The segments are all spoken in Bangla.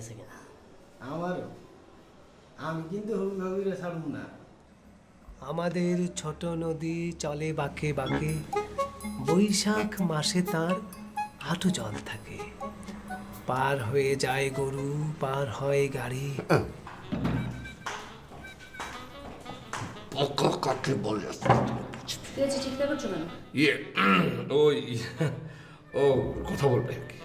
গেছে গা। আমারও। আমি কিন্তু হবি হবিরে ছাড়ব না। আমাদের ছোট নদী চলে বাঁকে বাঁকে বৈশাখ মাসে তার হাঁটু জল থাকে। পার হয়ে যায় গরু পার হয় গাড়ি। বকা কাকে বলে? করছ কেন? ইয়ে ওই ও কথা বলবে আর কি।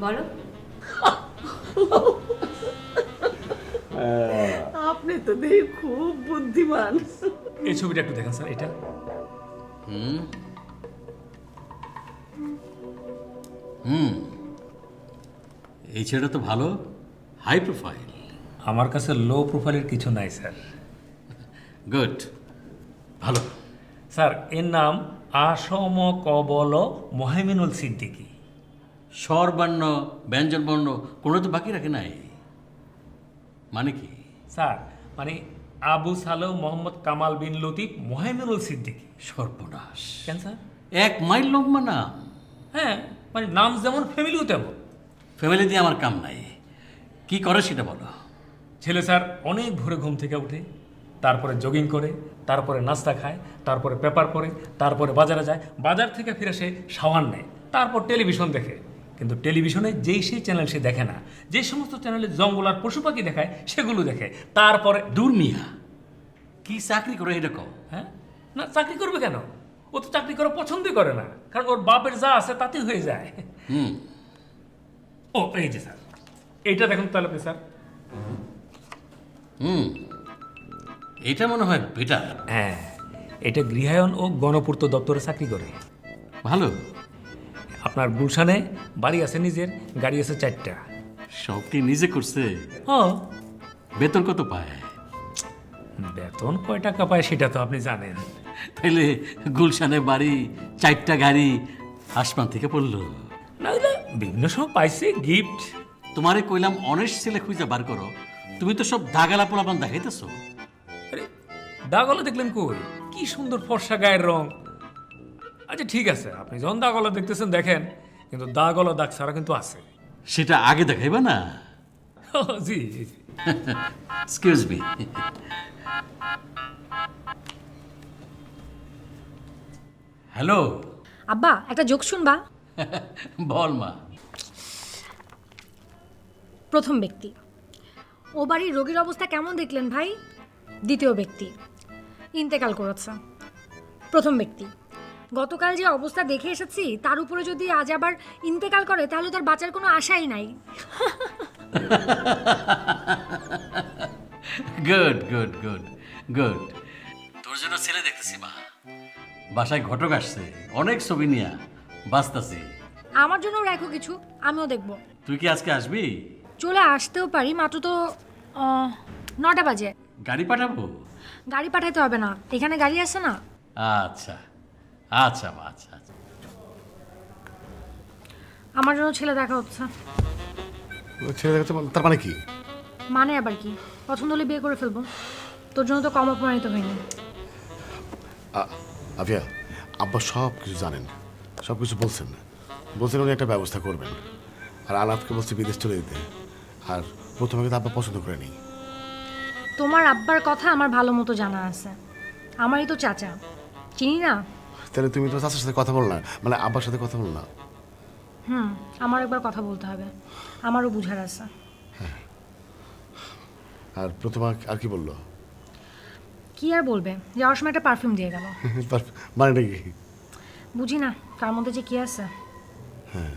বলো। আপনি তো দেখি খুব বুদ্ধিমান। এই ছবিটা একটু দেখেন স্যার এটা। হুম। হুম। এই ছেলেটা তো ভালো হাই প্রোফাইল আমার কাছে লো প্রোফাইলের কিছু নাই স্যার। গুড ভালো। স্যার এর নাম আসম কবল মহেমিনুল সিদ্দিকী। স্বর বর্ণ ব্যঞ্জন বর্ণ কোনো তো বাকি রাখে নাই। মানে কি? স্যার মানে আবু সালেহ মোহাম্মদ কামাল বিন লতিফ মহেমিনুল সিদ্দিকী। সর্বনাশ। কেন স্যার? এক মাইল লম্বা নাম হ্যাঁ মানে নাম যেমন ফ্যামিলিও তেমন। ফ্যামিলি দিয়ে আমার কাম নাই। কি করে সেটা বলো? ছেলে স্যার অনেক ভোরে ঘুম থেকে উঠে তারপরে জগিং করে তারপরে নাস্তা খায় তারপরে পেপার পড়ে তারপরে বাজারে যায় বাজার থেকে ফিরে সে সাওয়ান নেয় তারপর টেলিভিশন দেখে। কিন্তু টেলিভিশনে যেই সেই চ্যানেল সে দেখে না যে সমস্ত চ্যানেলে জঙ্গল আর পশু পাখি দেখায় সেগুলো দেখে। তারপরে দূর মিয়া কি চাকরি করে এটা কও হ্যাঁ? না চাকরি করবে কেন? ও তো চাকরি করা পছন্দই করে না কারণ ওর বাপের যা আছে তাতে হয়ে যায়। হুম। ও এই যে স্যার। এইটা দেখুন তাহলে স্যার। হুম। এটা মনে হয় বেটার। হ্যাঁ এটা গৃহায়ন ও গণপূর্ত দপ্তরে চাকরি করে। ভালো। আপনার গুলশানে বাড়ি আছে নিজের গাড়ি আছে চারটা। সব কি নিজে করছে? ও বেতন কত পায়? বেতন কয় টাকা পায় সেটা তো আপনি জানেন। তাইলে গুলশানে বাড়ি চারটা গাড়ি আসমান থেকে পড়ল। না বিভিন্ন সময় পাইছে গিফট। তোমারে কইলাম অনেক ছেলে খুঁজে বার করো। তুমি তো সব দাগালা পোলাপান দেখাইতেছো। দাগলা দেখলেন কই? কি সুন্দর ফর্সা গায়ের রং। আচ্ছা ঠিক আছে আপনি যখন দাগলা দেখতেছেন দেখেন কিন্তু দাগলা দাগ ছাড়া কিন্তু আছে। সেটা আগে দেখাইবা না? জি জি জি। এক্সকিউজ মি হ্যালো আব্বা একটা যোগ শুনবা। বল মা। প্রথম ব্যক্তি। ও বাড়ির রোগীর অবস্থা কেমন দেখলেন ভাই? দ্বিতীয় ব্যক্তি। ইন্তেকাল করেছে। প্রথম ব্যক্তি। গতকাল যে অবস্থা দেখে এসেছি তার উপরে যদি আজ আবার ইন্তেকাল করে তাহলে তার বাঁচার কোনো আশাই নাই। গুড গুড গুড গুড তোর জন্য ছেলে দেখতেছি মা। বাসায় ঘটক আসছে। অনেক ছবি নিয়া বাঁচতাছি। আমার জন্য রাখো কিছু আমিও দেখব। তুই কি আজকে আসবি? চলে আসতেও পারি মাত্র তো আহ, নটা বাজে। গাড়ি পাঠাবো? গাড়ি পাঠাতে হবে না। এখানে গাড়ি আছে না? আচ্ছা। আচ্ছা মা আচ্ছা আচ্ছা। আমার জন্য ছেলে দেখা হচ্ছে। ছেলে দেখাতে পার- তার মানে কি? মানে আবার কি? পছন্দ হলে বিয়ে করে ফেলব। তোর জন্য তো কম অপমানিত হয়নি। আ- আভিয়া আব্বা সব কিছু জানেন। সব কিছু বলছেন। বলছেন উনি একটা ব্যবস্থা করবেন। আর আলাদকে বলছে বিদেশ চলে যেতে। আর প্রথমে কিন্তু আব্বা পছন্দ করেনি। তোমার আব্বার কথা আমার ভালো মতো জানা আছে। আমারই তো চাচা। চিনি না? তাহলে তুমি তো চাচার সাথে কথা বল না। মানে আব্বার সাথে কথা বল না। হুম আমার একবার কথা বলতে হবে। আমারও বুঝার আছে। আর প্রথমা আর কি বলল? কি আর বলবে? যাওয়ার সময় একটা পারফিউম দিয়ে গেল। কি? বুঝি না তার মধ্যে যে কি আছে। হ্যাঁ।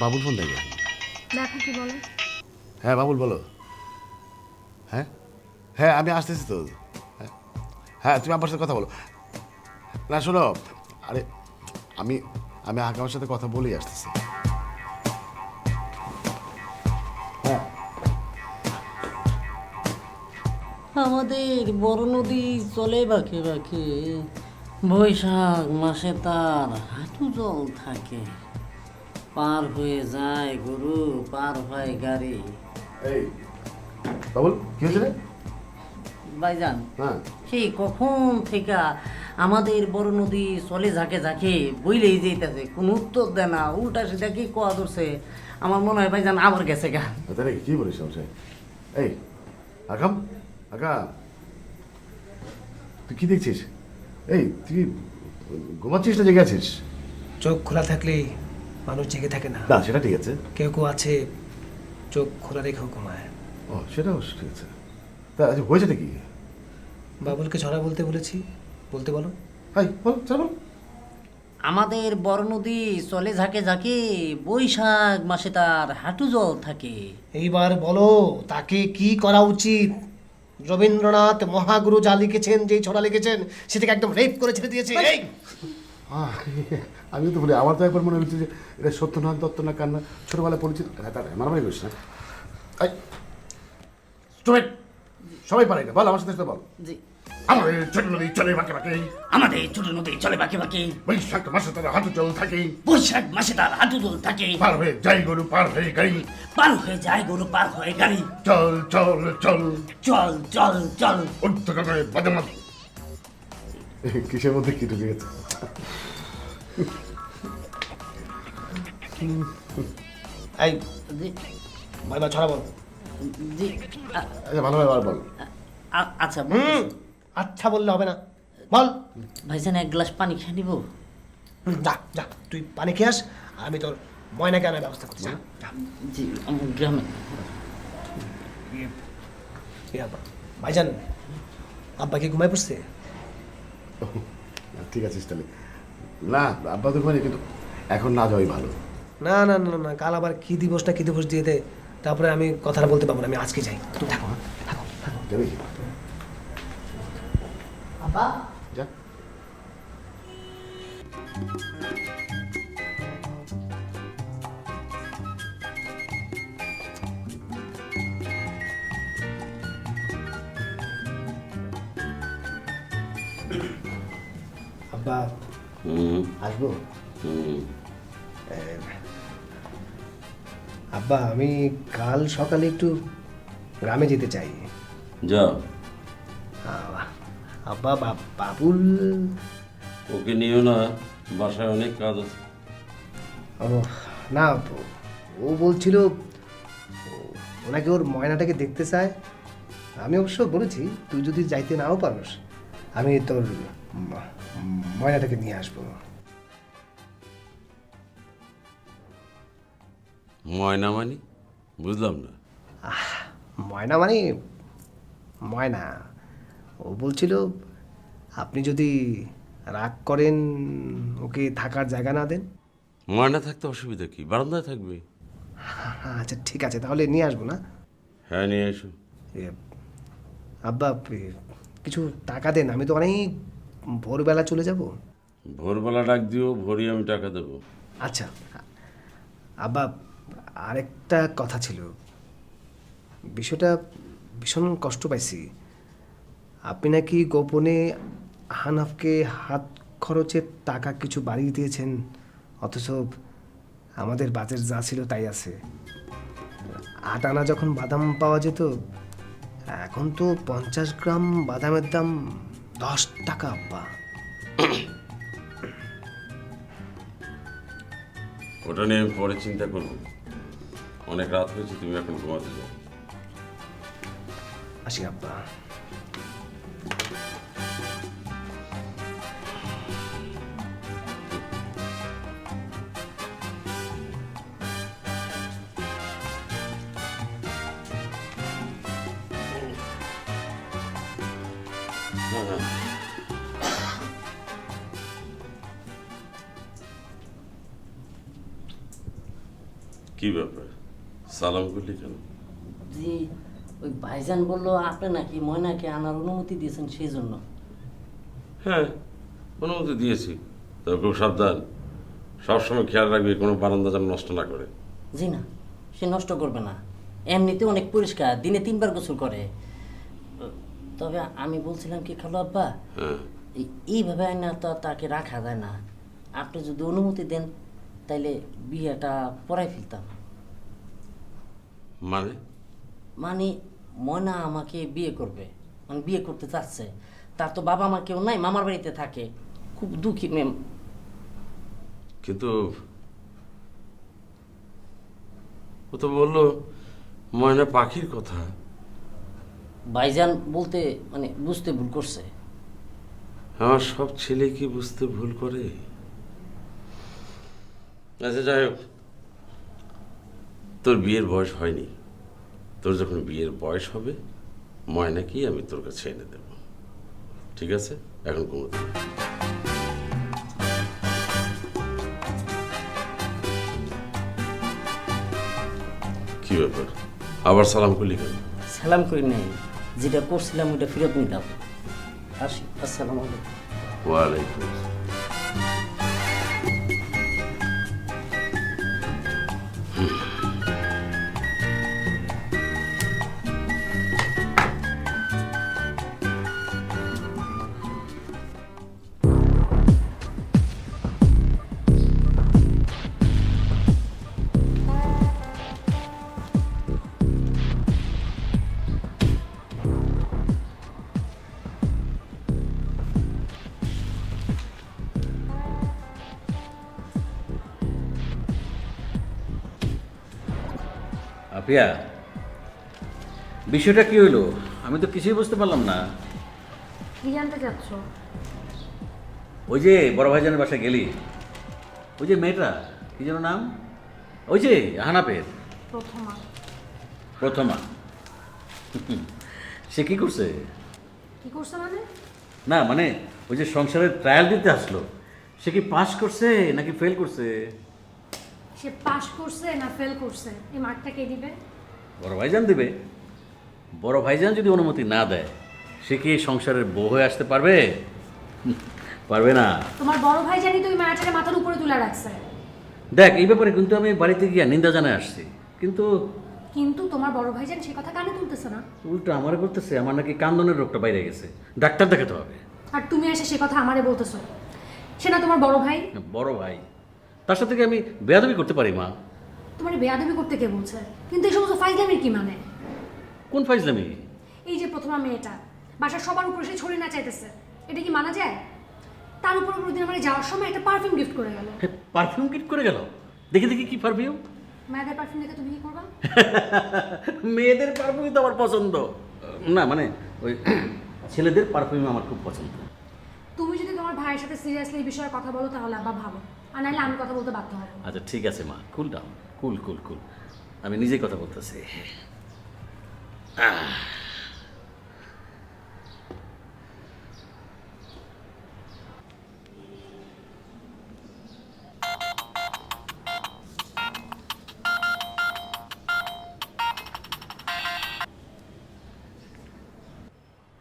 বাবুল ফোন দেখবে দেখো কি বলো হ্যাঁ বাবুল বলো। হ্যাঁ? হ্যাঁ আমি আসতেছি তো। হ্যাঁ? হ্যাঁ তুমি আব্বার সাথে কথা বলো। না শোনো আরে আমি আমি আগামের সাথে কথা বলেই আসতেছি। আমাদের বড় নদী চলে বাঁকে বাঁকে বৈশাখ মাসে তার হাঁটু জল থাকে। পার হয়ে যায় গরু পার হয় গাড়ি। এই বাবুল কি হয়েছে ভাইজান হ্যাঁ। সেই কখন থেকে আমাদের বড় নদী চলে ঝাঁকে ঝাঁকে বইলেই যেতেছে কোনো উত্তর দেয় না উল্টা সেটা কি কোয়া ধরছে? আমার মনে হয় ভাইজান আবার গেছে গা। নাকি কি বলিস সে এই আকাম আকা তুই কি দেখছিস? এই তুই ঘুমাচ্ছিস না জেগে আছিস? চোখ খোলা থাকলেই মানুষ জেগে থাকে না। না সেটা ঠিক আছে। কেউ কেউ আছে চোখ খোলা রেখেও ঘুমায়। ও সেটাও ঠিক আছে। তা আচ্ছা হয়েছেটা কি? বাবুলকে ছড়া বলতে বলেছি। বলতে বলো। হাই বল চল বল। আমাদের বড় নদী চলে ঝাঁকে ঝাঁকে বৈশাখ মাসে তার হাঁটু জল থাকে। এইবার বলো তাকে কি করা উচিত? রবীন্দ্রনাথ মহাগুরু যা লিখেছেন যেই ছড়া লিখেছেন সেটাকে একদম রেপ করে ছেড়ে দিয়েছে। এই! আহ, আমিও তো বলি আমার তো একবার মনে হচ্ছে যে এটা সত্যনাথ দত্ত না কান্না ছোটবেলায় পরিচিত। তার মারামারি করিস না! সবাই পারে এটা বল আমার সাথে বল। জি। আমাদের ছোট নদী চলে বাঁকে বাঁকে। আমাদের ছোট নদী চলে বাঁকে বাঁকে। বৈশাখ মাসে তারা হাঁটু জল থাকে। বৈশাখ মাসে তার হাঁটু জল থাকে। পার হয়ে যাই গরু পার হয়ে গাড়ি। পার হয়ে যায় গরু পার হয়ে গাড়ি। চল চল চল। চল চল চল। কিসের মধ্যে কি ঢুকে গেছে? এই জি ভাই বা ছড়া বল। জি আচ্ছা ভালোভাবে আবার বল। আচ্ছা আচ্ছা বললে হবে না। বল। ভাইজান এক গ্লাস পানি খেয়ে নিব? যা যা তুই পানি খেয়ে আস আমি তোর ময়নাকে আনার ব্যবস্থা করছি। জি গ্রামে। ভাইজান আব্বা কি ঘুমায় পড়ছে? ঠিক আছে তাহলে না আব্বা তো ঘুমানি কিন্তু এখন না যাওয়াই ভালো। না না না না কাল আবার কি দিবসটা কি দিবস দিয়ে দে তারপরে আমি কথাটা বলতে পারব না আমি আজকে যাই। তুমি থাকো হ্যাঁ? থাকো থাকো। যাবি আব্বা? যা। আব্বা আসব? আব্বা আমি কাল সকালে একটু গ্রামে যেতে চাই। যাও। আব্বা বাবুল? ওকে নিও না বাসায় অনেক কাজ আছে। ও না ও বলছিল ওনাকে ওর ময়নাটাকে দেখতে চায়। আমি অবশ্য বলেছি তুই যদি যাইতে নাও পারস। আমি তোর ময়নাটাকে নিয়ে আসব। ময়না মানি? বুঝলাম না। ময়না মানে ময়না। ও বলছিল আপনি যদি রাগ করেন ওকে থাকার জায়গা না দেন। ময়না থাকতে অসুবিধা কি? বারান্দায় থাকবে। আচ্ছা ঠিক আছে তাহলে নিয়ে আসব না? হ্যাঁ নিয়ে এ, আব্বা কিছু টাকা দেন আমি তো অনেক ভোরবেলা চলে যাব। ভোরবেলা ডাক দিও ভোরই আমি টাকা দেবো। আচ্ছা আব্বা আরেকটা কথা ছিল। বিষয়টা ভীষণ কষ্ট পাইছি। আপনি নাকি গোপনে হানাফকে হাত খরচের টাকা কিছু বাড়িয়ে দিয়েছেন অথচ আমাদের বাজেট যা ছিল তাই আছে। আট আনা যখন বাদাম পাওয়া যেত এখন তো পঞ্চাশ গ্রাম বাদামের দাম দশ টাকা আব্বা। ওটা নিয়ে আমি পরে চিন্তা করব। অনেক রাত হয়েছে তুমি এখন ঘুমাতে যাও। আসি আব্বা। কি ব্যাপার? সালাম করলি কেন? জি ওই ভাইজান বলল আপনি নাকি ময়নাকে আনার অনুমতি দিয়েছেন সেই জন্য হ্যাঁ অনুমতি দিয়েছি। তবে খুব সাবধান। সবসময় খেয়াল রাখবি কোনো বারান্দা যেন নষ্ট না করে। জি না সে নষ্ট করবে না। এমনিতে অনেক পরিষ্কার দিনে তিনবার গোসল করে। তবে আমি বলছিলাম কি খালো আব্বা হ্যাঁ। এইভাবে না তো তাকে রাখা যায় না। আপনি যদি অনুমতি দেন তাইলে বিয়েটা পড়াই ফেলতাম। মানে? মানে ময়না আমাকে বিয়ে করবে মানে বিয়ে করতে চাচ্ছে। তার তো বাবা মা কেউ নাই মামার বাড়িতে থাকে। খুব দুঃখী ম্যাম কিন্তু ও তো বলল ময়না পাখির কথা। ভাইজান বলতে মানে বুঝতে ভুল করছে। আমার সব ছেলে কি বুঝতে ভুল করে? আচ্ছা যাই হোক। তোর বিয়ের বয়স হয়নি। তোর যখন বিয়ের বয়স হবে ময়নাকেই আমি তোর কাছে এনে দেব। ঠিক আছে? এখন ঘুমোতে। কি ব্যাপার? আবার সালাম করলি কেন? সালাম করি নাই। যেটা করছিলাম ওইটা ফেরত নিতাম আসি আসসালামু আলাইকুম ওয়ালাইকুম আসসালাম। আপিয়া বিষয়টা কি হইল? আমি তো কিছুই বুঝতে পারলাম না। কি জানতে চাচ্ছ? ওই যে বড় ভাইজানের বাসায় গেলি? ওই যে মেয়েটা কি যেন নাম? ওই যে হানাপের প্রথমা। প্রথমা। সে কি করছে? কি করছে মানে? না মানে ওই যে সংসারের ট্রায়াল দিতে আসলো। সে কি পাস করছে নাকি ফেল করছে? সে পাশ করছে না ফেল করছে? এই মার্কটা কে দিবে? বড় ভাইজান দিবে। বড় ভাইজান যদি অনুমতি না দেয় সে কি সংসারের বউ হয়ে আসতে পারবে? পারবে না। তোমার বড় ভাই জানি তো ওই মায়াটাকে মাথার উপরে তুলে রাখছে। দেখ এই ব্যাপারে কিন্তু আমি বাড়িতে গিয়ে নিন্দা জানায় আসছি। কিন্তু কিন্তু তোমার বড় ভাই ভাইজান সে কথা কানে তুলতেছে না। উল্টো আমারে করতেছে আমার নাকি কান্দনের রোগটা বাইরে গেছে। ডাক্তার দেখাতে হবে। আর তুমি এসে সে কথা আমারে বলতেছো। সে না তোমার বড় ভাই? বড় ভাই। তার সাথে কি আমি বেয়াদবি করতে পারি মা? তোমার বেয়াদবি করতে কে বলছে? কিন্তু এই সমস্ত ফাইজলামির কি মানে? কোন ফাইজলামি? এই যে প্রথমা মেয়েটা বাসার সবার উপরে সে ছড়িয়ে না চাইতেছে। এটা কি মানা যায়? তার উপর দিন আমার যাওয়ার সময় একটা পারফিউম গিফট করে গেল। পারফিউম গিফট করে গেল? দেখি দেখি কি পারফিউম মায়েদের পারফিউম দেখে তুমি কি করবা? মেয়েদের পারফিউম তো আমার পছন্দ। না মানে ওই ছেলেদের পারফিউম আমার খুব পছন্দ। তুমি যদি তোমার ভাইয়ের সাথে সিরিয়াসলি এই বিষয়ে কথা বলো তাহলে আব্বা ভালো। আর নাহলে আমি কথা বলতে বাধ্য হব আচ্ছা ঠিক আছে মা। কুল ডাউন কুল কুল কুল আমি নিজেই কথা বলতেছি।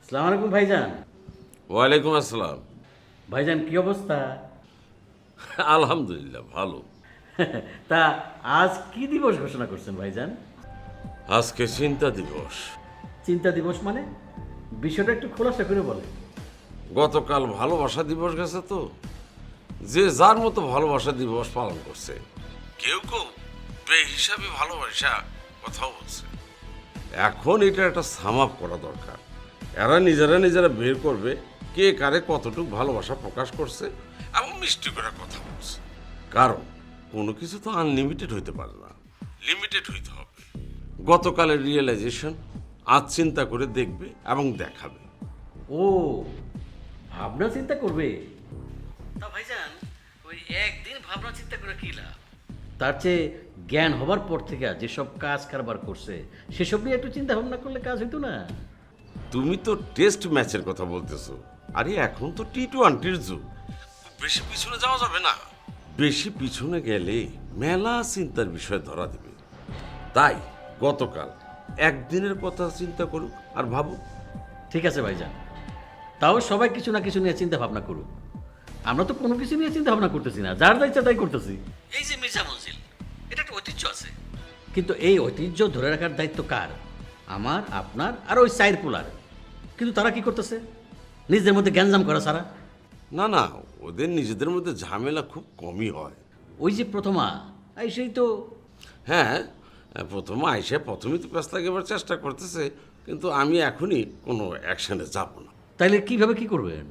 আসসালামু আলাইকুম ভাইজান। ওয়ালাইকুম আসসালাম। ভাইজান কি অবস্থা? আলহামদুলিল্লাহ ভালো। তা আজ কি দিবস ঘোষণা করছেন ভাইজান? আজকে চিন্তা দিবস। চিন্তা দিবস মানে? বিষয়টা একটু খোলাসা করে বলে গতকাল ভালোবাসা দিবস গেছে তো। যে যার মতো ভালোবাসা দিবস পালন করছে কেউ কেউ বে হিসাবে ভালোবাসা কথাও বলছে। এখন এটা একটা সামাপ করা দরকার। এরা নিজেরা নিজেরা বের করবে কে কারে কতটুকু ভালোবাসা প্রকাশ করছে এবং মিষ্টি করে কথা বলছে। কারণ কোনো কিছু তো আনলিমিটেড হইতে পারে না। লিমিটেড হইতে হবে। গতকালের রিয়েলাইজেশন আজ চিন্তা করে দেখবে এবং দেখাবে। ও ভাবনা চিন্তা করবে? তা ভাইজান ওই একদিন ভাবনা চিন্তা করে কি লাভ? তার চেয়ে জ্ঞান হবার পর থেকে যেসব কাজ কারবার করছে সেসব নিয়ে একটু চিন্তা ভাবনা করলে কাজ হইতো না? তুমি তো টেস্ট ম্যাচের কথা বলতেছো। আরে এখন তো টি টোয়েন্টির যুগ। বেশি পিছনে যাওয়া যাবে না। বেশি পিছনে গেলে মেলা চিন্তার বিষয় ধরা দেবে। তাই গতকাল একদিনের কথা চিন্তা করুক আর ভাবুক। ঠিক আছে ভাইজান। তাও সবাই কিছু না কিছু নিয়ে চিন্তা ভাবনা করুক। আমরা তো কোনো কিছু নিয়ে চিন্তা ভাবনা করতেছি না। যার দায়িত্ব তাই করতেছি। এই যে মির্জা মঞ্জিল এটা একটা ঐতিহ্য আছে। কিন্তু এই ঐতিহ্য ধরে রাখার দায়িত্ব কার? আমার আপনার আর ওই সাইর পোলার। কিন্তু তারা কি করতেছে? নিজেদের মধ্যে গ্যাঞ্জাম করা সারা? না না ওদের নিজেদের মধ্যে ঝামেলা খুব কমই হয়। ওই যে প্রথমা এই সেই তো। হ্যাঁ প্রথম আইসে প্রথমেই তো পেঁচ লাগাবার চেষ্টা করতেছে কিন্তু আমি এখনই কোনো অ্যাকশানে যাব না। তাইলে কীভাবে কি করবেন?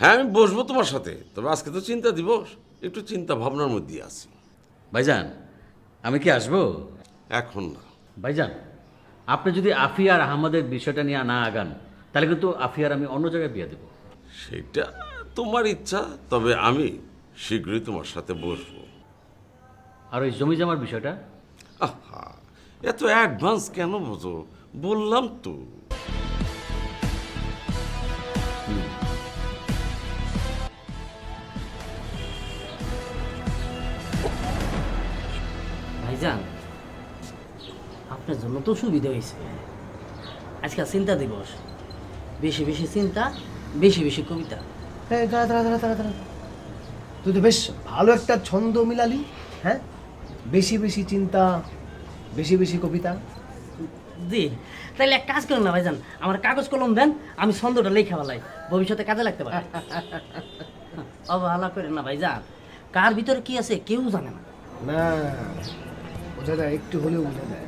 হ্যাঁ আমি বসবো তোমার সাথে তবে আজকে তো চিন্তা দিবস একটু চিন্তা ভাবনার মধ্যে আছি। ভাইজান আমি কি আসব? এখন না। ভাইজান আপনি যদি আফিয়ার আহমদের বিষয়টা নিয়ে না আগান তাহলে কিন্তু আফিয়ার আমি অন্য জায়গায় বিয়ে দেবো। সেটা তোমার ইচ্ছা তবে আমি শীঘ্রই তোমার সাথে বসবো। আর ওই জমি জমার বিষয়টা? আহা এত অ্যাডভান্স কেন বোঝো? বললাম তো। ভাইজান আপনার জন্য তো সুবিধা হয়েছে। আজকাল চিন্তা দিবস। বেশি বেশি চিন্তা বেশি বেশি কবিতা। হ্যাঁ দাঁড়া দাঁড়া দাঁড়া দাঁড়া দাঁড়া। তুই তো বেশ ভালো একটা ছন্দ মিলালি হ্যাঁ? বেশি বেশি চিন্তা বেশি বেশি কবিতা। জি তাইলে এক কাজ করুন না ভাইজান আমার কাগজ কলম দেন আমি ছন্দটা লেখা বেলাই ভবিষ্যতে কাজে লাগতে পারে। অবহেলা করেন না ভাইজান কার ভিতরে কি আছে কেউ জানে না। না বোঝা যায় একটু হলেও বোঝা যায়।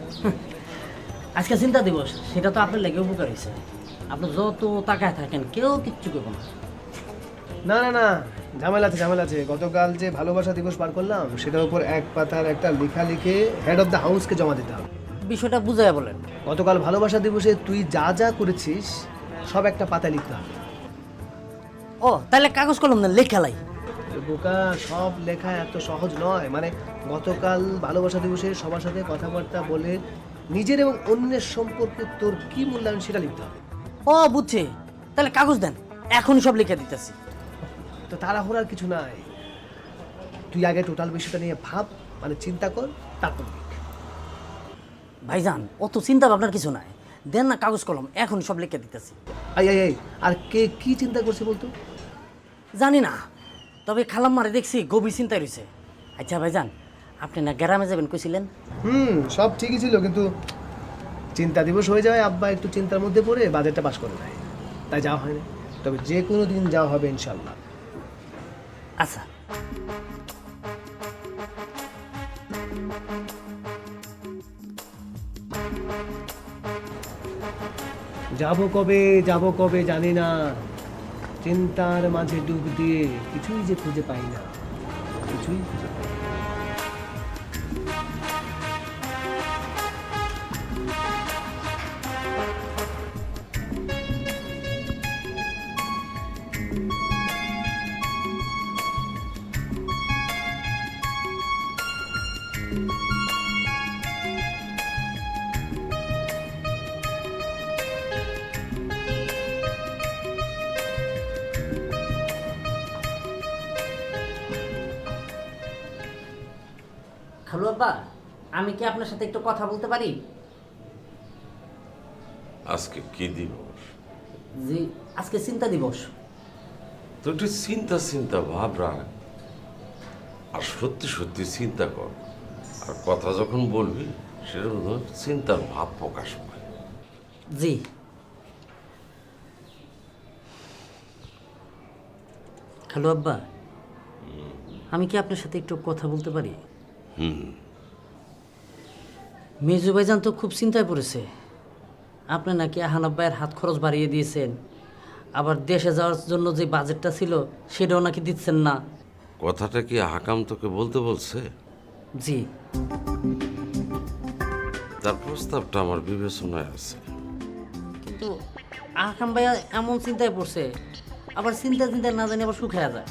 আজকে চিন্তা দিবস সেটা তো আপনার লেগে উপকার হয়েছে। আপনি যত তাকায় থাকেন কেউ কিচ্ছু করব না। না না না ঝামেলা আছে ঝামেলা আছে। গতকাল যে ভালোবাসা দিবস পার করলাম সেটার উপর এক পাতার একটা লেখা লিখে হেড অফ দ্য হাউসকে জমা দিতে হবে। বিষয়টা বুঝাই বলেন। গতকাল ভালোবাসা দিবসে তুই যা যা করেছিস সব একটা পাতায় লিখতে হবে। ও তাহলে কাগজ কলম না লেখা লাই। বোকা সব লেখা এত সহজ নয়। মানে গতকাল ভালোবাসা দিবসে সবার সাথে কথাবার্তা বলে নিজের এবং অন্যের সম্পর্কে তোর কি মূল্যায়ন সেটা লিখতে হবে। ও বুঝছে। তাহলে কাগজ দেন এখন সব লিখে দিতেছি। তো তাড়াহুড়ার কিছু নাই। তুই আগে টোটাল বিষয়টা নিয়ে ভাব মানে চিন্তা কর তারপর লিখ। ভাইজান অত চিন্তা ভাবনার কিছু নাই। দেন না কাগজ কলম এখন সব লিখে দিতেছি। আই আই আই আর কে কি চিন্তা করছে বলতো? জানি না তবে খালাম মারে দেখছি গভীর চিন্তায় রয়েছে। আচ্ছা ভাইজান আপনি না গ্রামে যাবেন কইছিলেন? হুম সব ঠিকই ছিল কিন্তু চিন্তা দিবস হয়ে যায় আব্বা একটু চিন্তার মধ্যে পড়ে বাজেটটা পাস করে দেয়। তাই যাওয়া হয়নি। তবে যে কোনো দিন যাওয়া হবে ইনশাল্লাহ আচ্ছা। যাব কবে যাব কবে জানি না। চিন্তার মাঝে ডুব দিয়ে কিছুই যে খুঁজে পাই না। কিছুই আব্বা আমি কি আপনার সাথে একটু কথা বলতে পারি? আজকে কি দিবস? জি আজকে চিন্তা দিবস। তো একটু চিন্তা চিন্তা ভাব রাখ। আর সত্যি সত্যি চিন্তা কর। আর কথা যখন বলবি সেটা ধর চিন্তার ভাব প্রকাশ পায়। জি। হ্যালো আব্বা আমি কি আপনার সাথে একটু কথা বলতে পারি? মেজু ভাইজান তো খুব চিন্তায় পড়েছে। আপনি নাকি আহানাব ভাইয়ের হাত খরচ বাড়িয়ে দিয়েছেন। আবার দেশে যাওয়ার জন্য যে বাজেটটা ছিল সেটাও নাকি দিচ্ছেন না। কথাটা কি হাকাম তোকে বলতে বলছে? জি। তার প্রস্তাবটা আমার বিবেচনায় আছে। কিন্তু আহকাম ভাইয়া এমন চিন্তায় পড়ছে আবার চিন্তা চিন্তা না জানি আবার শুকায়া যায়।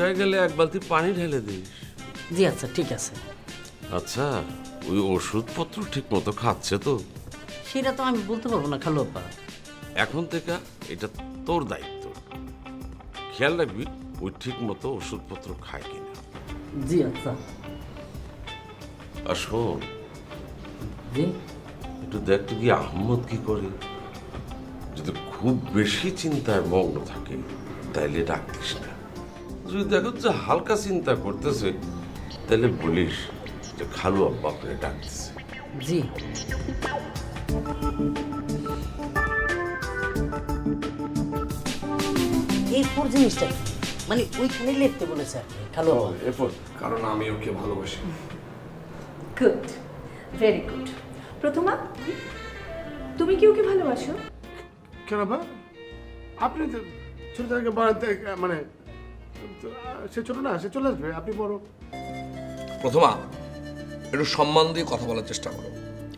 শুকায় গেলে এক বালতি পানি ঢেলে দিস। জি আচ্ছা ঠিক আছে। আচ্ছা ওই ওষুধপত্র ঠিক মতো খাচ্ছে তো। সেটা তো আমি বলতে পারব না খালু আব্বা। এখন থেকে এটা তোর দায়িত্ব। খেয়াল রাখবি ওই ঠিক মতো ওষুধপত্র খায় কিনা। জি আচ্ছা। আর শোন। জি? একটু দেখ তো কি আহম্মদ কি করে। যদি খুব বেশি চিন্তায় মগ্ন থাকে তাইলে ডাকতিস না। যদি দেখো যে হালকা চিন্তা করতেছে তাহলে বলিস যে খালু আব্বা আপনাকে ডাকতেছে। জি। এরপর জিনিসটা? মানে ওইখানেই লিখতে বলেছে খালু। এরপর? কারণ আমি ওকে ভালোবাসি। গুড ভেরি গুড প্রথমা তুমি কি ওকে ভালোবাসো? কেন বা আপনি তো ছোট থেকে বাড়াতে মানে সে ছোট না সে চলে আসবে আপনি বড় প্রথমা একটু সম্মান দিয়ে কথা বলার চেষ্টা করো।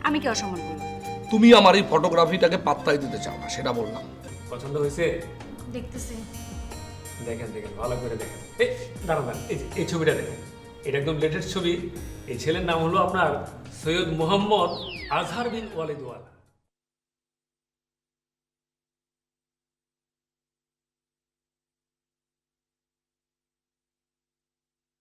আমি কি অসম্মান করব তুমি আমার এই ফটোগ্রাফিটাকে পাত্তাই দিতে চাও না সেটা বললাম। পছন্দ হয়েছে? দেখতেছি। দেখেন দেখেন ভালো করে দেখেন। এই দাঁড়ান দাঁড়ান এই যে এই ছবিটা দেখেন। এটা একদম লেটেস্ট ছবি। এই ছেলের নাম হলো আপনার সৈয়দ মোহাম্মদ আজহার বিন ওয়ালিদওয়ালা